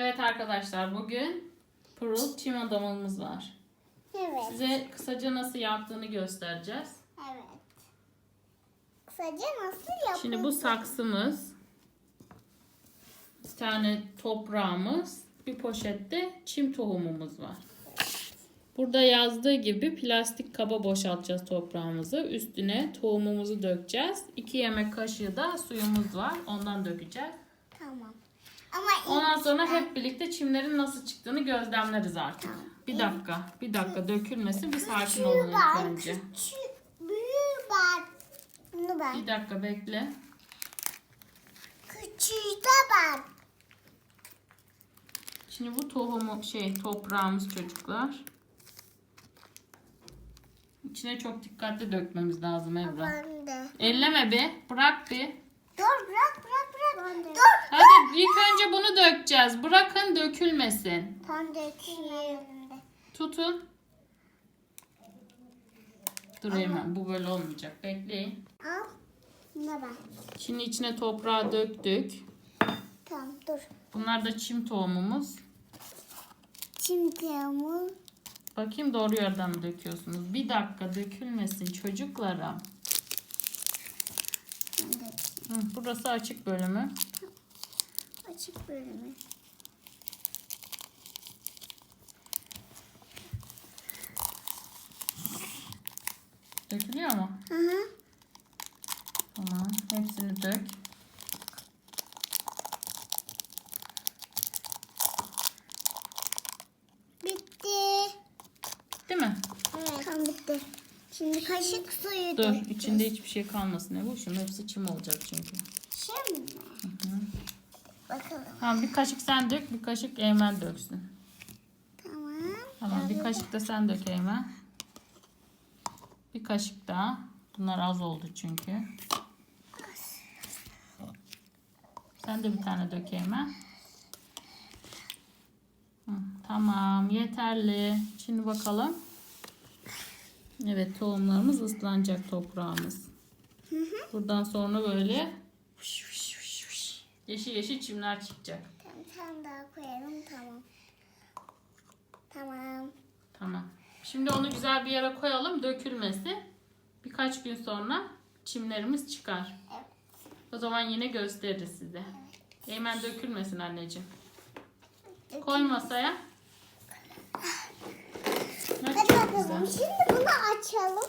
Evet arkadaşlar bugün Pırıl çim adamımız var. Evet. Size kısaca nasıl yaptığını göstereceğiz. Evet. Kısaca nasıl yapılır? Şimdi bu saksımız. Bir tane toprağımız. Bir poşette çim tohumumuz var. Burada yazdığı gibi plastik kaba boşaltacağız toprağımızı. Üstüne tohumumuzu dökeceğiz. 2 yemek kaşığı da suyumuz var. Ondan dökeceğiz. Tamam. Ama Ondan sonra hep birlikte çimlerin nasıl çıktığını gözlemleriz artık. Bir dakika, bir dakika dökülmesin. Bir sakin olun ilk önce. Küçük, büyüğü var. Bunu ben. Bir dakika bekle. Küçüğü de var. Şimdi bu tohumu şey toprağımız çocuklar. İçine çok dikkatli dökmemiz lazım Evra. Ben de. Elleme bir. Bırak bir. Dur bırak bırak Dur. Hadi ilk önce bunu dökeceğiz. Bırakın dökülmesin. Ben dökeyim. Tutun. Dur hemen bu böyle olmayacak. Bekleyin. Al. Ne ben? Şimdi içine toprağı döktük. Tamam dur. Bunlar da çim tohumumuz. Şimdi ama Bakayım doğru yerden mi döküyorsunuz? Bir dakika dökülmesin çocuklara. Hı, burası açık bölümü. açık bölümü. Dökülüyor mu? Hı hı. Tamam. Hepsini dök. Bitti. Değil mi? Evet. Tamam bitti. Şimdi kaşık suyu Dur. dökeceğiz. içinde hiçbir şey kalmasın. Ne bu? Şimdi hepsi çim olacak çünkü. Şimdi. Bakalım. Tamam bir kaşık sen dök. Bir kaşık Eymen döksün. Tamam. Tamam bir kaşık da sen dök Eymen. Bir kaşık daha. Bunlar az oldu çünkü. Sen de bir tane dök Eymen. Hı, Tamam yeterli. Şimdi bakalım. Evet tohumlarımız ıslanacak toprağımız. Buradan sonra böyle yeşil yeşil çimler çıkacak. Tamam, tamam daha koyalım. Tamam. Tamam. Tamam. Şimdi onu güzel bir yere koyalım dökülmesi. Birkaç gün sonra çimlerimiz çıkar. Evet. O zaman yine gösteririz size. Hemen dökülmesin anneciğim. Koy masaya. Hadi Evet, çok bakalım. Şimdi açalım.